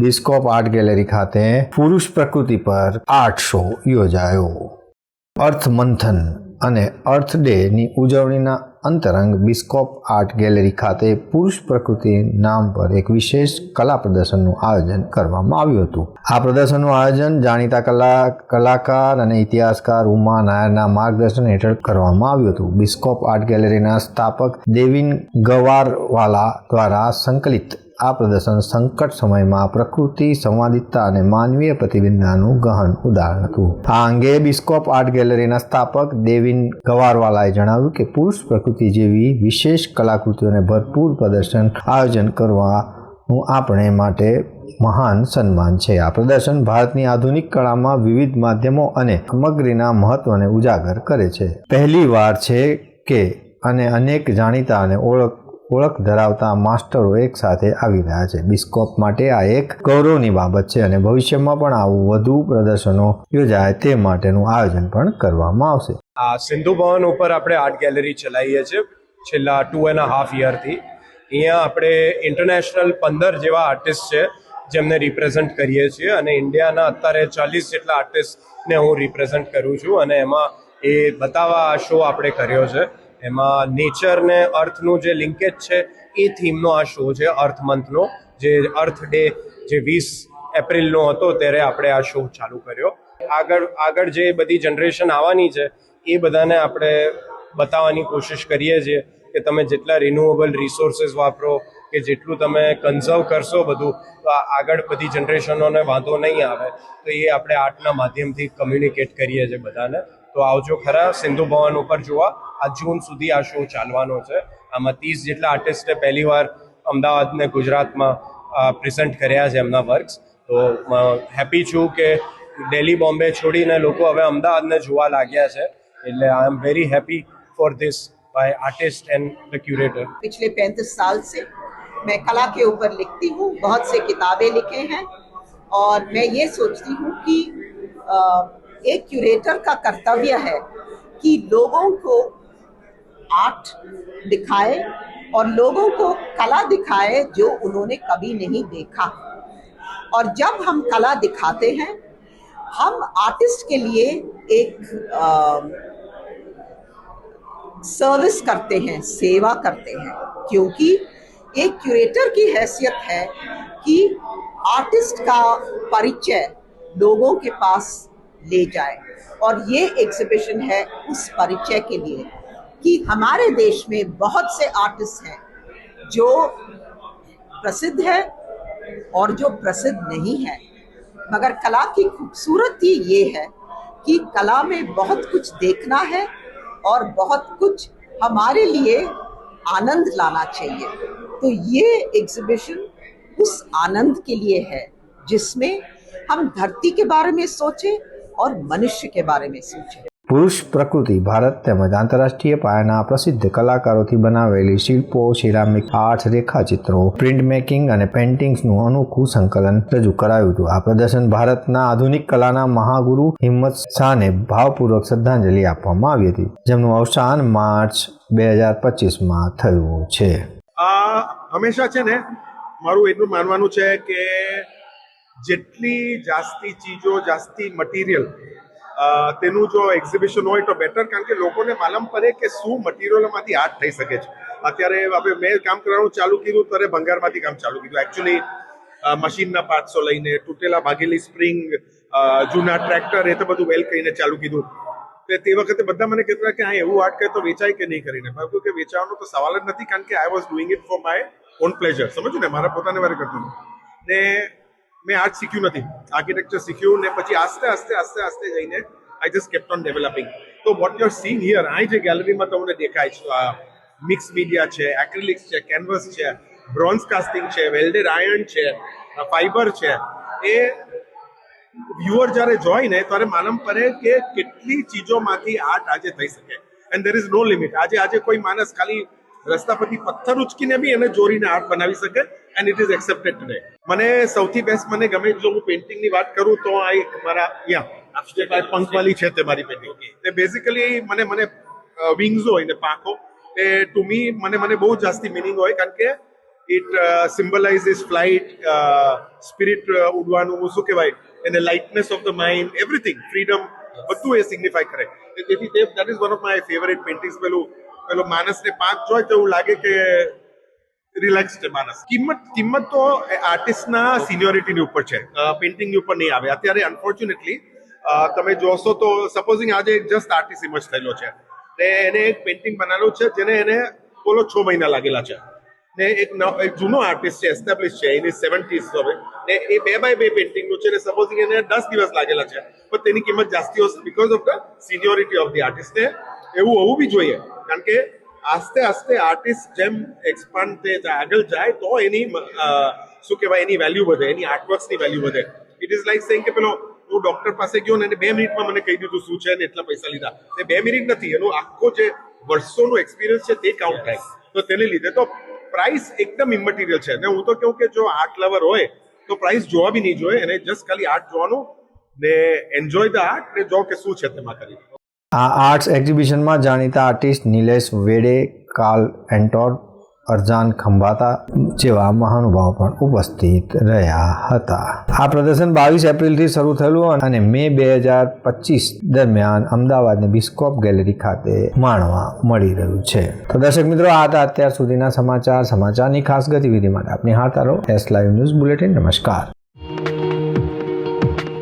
બિસ્કોપ art gallery ખાતે પુરુષ પ્રકૃતિ પર આર્ટ શો યોજાયો. અર્થ મંથન અને અર્થ ડેની ઉજવણીના અંતરંગ બિસ્કોપ આર્ટ ગેલેરી ખાતે પુરુષ પ્રકૃતિ નામ પર એક વિશેષ કલા પ્રદર્શનનું આયોજન કરવામાં આવ્યું હતું. આ પ્રદર્શનનું આયોજન જાણીતા કલા, કલાકાર અને ઇતિહાસકાર ઉમા નાયરના માર્ગદર્શન હેઠળ કરવામાં આવ્યું હતું. બિસ્કોપ આર્ટ ગેલેરીના સ્થાપક દેવિન ગવારવાલા દ્વારા સંકલિત આ પ્રદર્શન સંકટ સમયમાં પ્રકૃતિ સંવાદિતતા અને માનવીય પ્રતિબિંબનું ગહન ઉદાહરણ હતું. આ અંગે બિસ્કોપ આર્ટ ગેલેરીના સ્થાપક દેવિન ગવારવાલાએ જણાવ્યું કે પુરુષ પ્રકૃતિ જેવી વિશેષ કલાકૃતિઓને ભરપૂર પ્રદર્શન આયોજન કરવાનું આપણે માટે મહાન સન્માન છે. આ પ્રદર્શન ભારતની આધુનિક કળામાં વિવિધ માધ્યમો અને સામગ્રીના મહત્વને ઉજાગર કરે છે. પહેલી વાર છે કે અને અનેક જાણીતા અને ઓળખ ઓળખ ધરાવતા માસ્ટરો એક સાથે આવી રહ્યા છે. બિસ્કોપ માટે આ એક ગૌરવની બાબત છે અને ભવિષ્યમાં પણ આવું વધુ પ્રદર્શનો યોજાય તે માટેનું આયોજન પણ કરવામાં આવશે. આ સિંધુ ભવન ઉપર આપણે આર્ટ ગેલેરી ચલાવીએ છીએ. છેલ્લા ટુ એન્ડ હાફ યરથી અહીંયા આપણે ઇન્ટરનેશનલ પંદર જેવા આર્ટિસ્ટ છે જેમને રિપ્રેઝન્ટ કરીએ છીએ અને ઇન્ડિયાના અત્યારે ચાલીસ જેટલા આર્ટિસ્ટને હું રિપ્રેઝન્ટ કરું છું અને એમાં એ બતાવવા શો આપણે કર્યો છે. એમાં નેચર ને અર્થનું જે લિંકેજ છે, એ થીમનો આ શો છે, અર્થ મંથનો. જે અર્થ ડે જે વીસ એપ્રિલનો હતો ત્યારે આપણે આ શો ચાલુ કર્યો. આગળ આગળ જે બધી જનરેશન આવવાની છે, એ બધાને આપણે બતાવવાની કોશિશ કરીએ છીએ કે તમે જેટલા રિન્યુએબલ રિસોર્સિસ વાપરો, કે જેટલું તમે કન્ઝર્વ કરશો બધું, તો આગળ બધી જનરેશનોને વાંધો નહીં આવે. તો એ આપણે આર્ટના માધ્યમથી કમ્યુનિકેટ કરીએ છીએ બધાને. તો આવજો ખરા સિંધુ ભવન ઉપર જોવા આ જૂન સુધી આ શો ચાલવાનો છે આમાં ત્રીસ જેટલા આર્ટિસ્ટે પહેલી વાર અમદાવાદ ને ગુજરાતમાં પ્રેઝન્ટ કર્યા છે એમના વર્ક્સ તો હેપી છું કે દિલ્હી બોમ્બે છોડીને લોકો હવે અમદાવાદને જોવા લાગ્યા છે એટલે I am very happy for this by artist and the curator पिछले पैंतीस साल से मैं कला के ऊपर लिखती हूँ बहुत से किताबें लिखे हैं और मैं ये सोचती हूँ कि अ, एक क्यूरेटर का कर्तव्य है कि लोगों को आर्ट दिखाए और लोगों को कला दिखाए जो उन्होंने कभी नहीं देखा। और जब हम कला दिखाते हैं हम आर्टिस्ट के लिए एक अ, सर्विस करते हैं सेवा करते हैं क्योंकि एक क्यूरेटर की हैसियत है कि आर्टिस्ट का परिचय लोगों के पास ले जाए। और ये एग्जिबिशन है उस परिचय के लिए कि हमारे देश में बहुत से आर्टिस्ट हैं जो प्रसिद्ध है और जो प्रसिद्ध नहीं है। मगर कला की खूबसूरती ये है कि कला में बहुत कुछ देखना है और बहुत कुछ हमारे लिए आनंद लाना चाहिए। तो ये एग्जीबिशन उस आनंद के लिए है जिसमें हम धरती के बारे में सोचें और मनुष्य के बारे में सोचें પુરુષ પ્રકૃતિ ભારત તેમજ આંતરરાષ્ટ્રીય પાયાના પ્રસિદ્ધ કલાકારોથી બનાવેલી શિલ્પો સિરામિક આર્ટ રેખાચિત્રો પ્રિન્ટ મેકિંગ અને પેઇન્ટિંગ્સનું અનોખું સંકલન રજૂ કરાયું હતું આ પ્રદર્શન ભારતના આધુનિક કલાના મહાગુરુ હિંમત શાહને ભાવપૂર્વક શ્રદ્ધાંજલિ આપવામાં આવી હતી જેમનું અવસાન માર્ચ બે હજાર પચીસમાં થયું છે આ હંમેશા છે ને મારું એટલું માનવાનું છે કે જેટલી જાસ્તી ચીજો, જાસ્તી મટીરિયલ તેનું જો એક્ઝિબિશન હોય તો બેટર કારણ કે લોકોને માલમ પડે કે શું મટીરિયલમાંથી આર્ટ થઈ શકે છે. અત્યારે હવે મેં કામ કરવાનું ચાલુ કર્યું, ત્યારે ભંગારમાંથી કામ ચાલુ કર્યું. એકચ્યુઅલી મશીનના પાર્ટસો લઈને, તૂટેલા ભાગેલી સ્પ્રિંગ જૂના ટ્રેક્ટર એ તો બધું વેલ કરીને ચાલુ કીધું. તે તે વખતે બધા મને કહેતા કે હા, એવું આર્ટ કરે તો વેચાય કે નહીં કરીને? મેં કહ્યું કે વેચાવાનો તો સવાલ જ નથી, કારણ કે I was doing it for my own pleasure સમજો ને? મારા પોતાને વારે કરતો. ને મેં આર્ટ શીખ્યું નથી. આર્કિટેક્ચર શીખ્યું ને પછી આસ્તે આસ્તે આસ્તે આસ્તે જઈને I just kept on developing તો વોટ યુ સીંગ હિયર અહીં જે ગેલેરીમાં તમને દેખાય છે, આ મિક્સ મીડિયા છે એક્રિલિક્સ છે કેનવસ છે બ્રોન્ઝ કાસ્ટિંગ છે વેલ્ડેડ આયર્ન છે ફાઈબર છે, એ વ્યુઅર જ્યારે જોઈ ને ત્યારે માલમ પડે કે કેટલી ચીજોમાંથી આર્ટ આજે થઈ શકે. And there is no limit આજે આજે કોઈ માણસ ખાલી રસ્તા પરથી પથ્થર ઉચકીને બી એને જોડીને આર્ટ બનાવી શકે and it is accepted today મને સૌથી બેસ્ટ મને ગમે જો હું પેઇન્ટિંગની વાત કરું તો આ એક મારા યા પંખવાલી છે તે મારી પેઇન્ટિંગ તે બેઝિકલી મને મને વિંગ્સ હોય ને પાંખો. એ ટુ મી મને મને બહુ જાસ્તી મિનિંગ હોય કારણ કે ઇટ સિમ્બલાઇઝિસ ફ્લાઇટ સ્પિરિટ ઉડવાનું શું કહેવાય એને lightness of the mind everything freedom બધું એ સિગ્નિફાય કરે. તેથી તે that is one of my favourite paintings પેલું પેલો માણસને પાંચ જોય તો એવું લાગે કે રિલેક્સ છે માણસ. કિંમત કિંમત તો આર્ટિસ્ટના સિનિયોરિટીની ઉપર છે. પેઇન્ટિંગની ઉપર નહીં આવે. અત્યારે અનફોર્ચ્યુનેટલી તમે જોશો તો સપોઝિંગ આજે એક જસ્ટ આર્ટિસ્ટ ઇમર્જ થયેલો છે. ને એને એક પેઇન્ટિંગ બનાવેલું છે જેને એને બોલો છ મહિના લાગેલા છે. ને એક જૂનો આર્ટિસ્ટ છે એસ્ટાબ્લિશ છે એની સેવન્ટીઝ હવે. ને એ બે બાય બે પેઇન્ટિંગનું છે ને સપોઝિંગ એને દસ દિવસ લાગેલા છે. પણ તેની કિંમત જાસ્તી હશે because of the seniority of the artist ને. એવું હોવું બી જોઈએ. કારણ કે આસ્તે આસ્તે આર્ટિસ્ટ જેમ એક્સપાન્ડ તે આગળ જાય, તો એની શું કહેવાય, એની વેલ્યુ વધે, એની આર્ટવર્ક્સની વેલ્યુ વધે. ઇટ ઇઝ લાઈક સેઇંગ કે પેલો, હું ડોક્ટર પાસે ગયો ને બે મિનિટમાં મને કહી દીધું શું છે ને એટલા પૈસા લીધા. એ બે મિનિટ નથી, એનું આખો જે વર્ષોનો એક્સપિરિયન્સ છે તે કાઉન્ટ થાય. તો તેને લીધે તો પ્રાઇસ એકદમ ઇમટીરિયલ છે. ને હું તો કહું કે જો આર્ટ લવર હોય, તો પ્રાઇસ જોવા બી નહીં જોઈએ, એને જસ્ટ ખાલી આર્ટ જોવાનું ને એન્જોય ધ આર્ટ ને જો કે શું છે તેમાં કરી આ આર્ટ્સ એક્ઝિબિશનમાં જાણીતા આર્ટિસ્ટ નિલેશ વેડે, કાલ એન્ટોર, અરજાન ખંભાતા જેવા મહાનુભાવો પણ ઉપસ્થિત રહ્યા હતા. આ પ્રદર્શન બાવીસ એપ્રિલથી શરૂ થયેલું અને મે બે હજાર પચીસ દરમિયાન અમદાવાદની બિસ્કોપ ગેલેરી ખાતે માણવા મળી રહ્યું છે. તો દર્શક મિત્રો, આ હતા અત્યાર સુધીના સમાચાર, સમાચારની ખાસ ગતિવિધિ માટે આપની હાથ આરો એસ લાઈવ ન્યૂઝ બુલેટિન નમસ્કાર.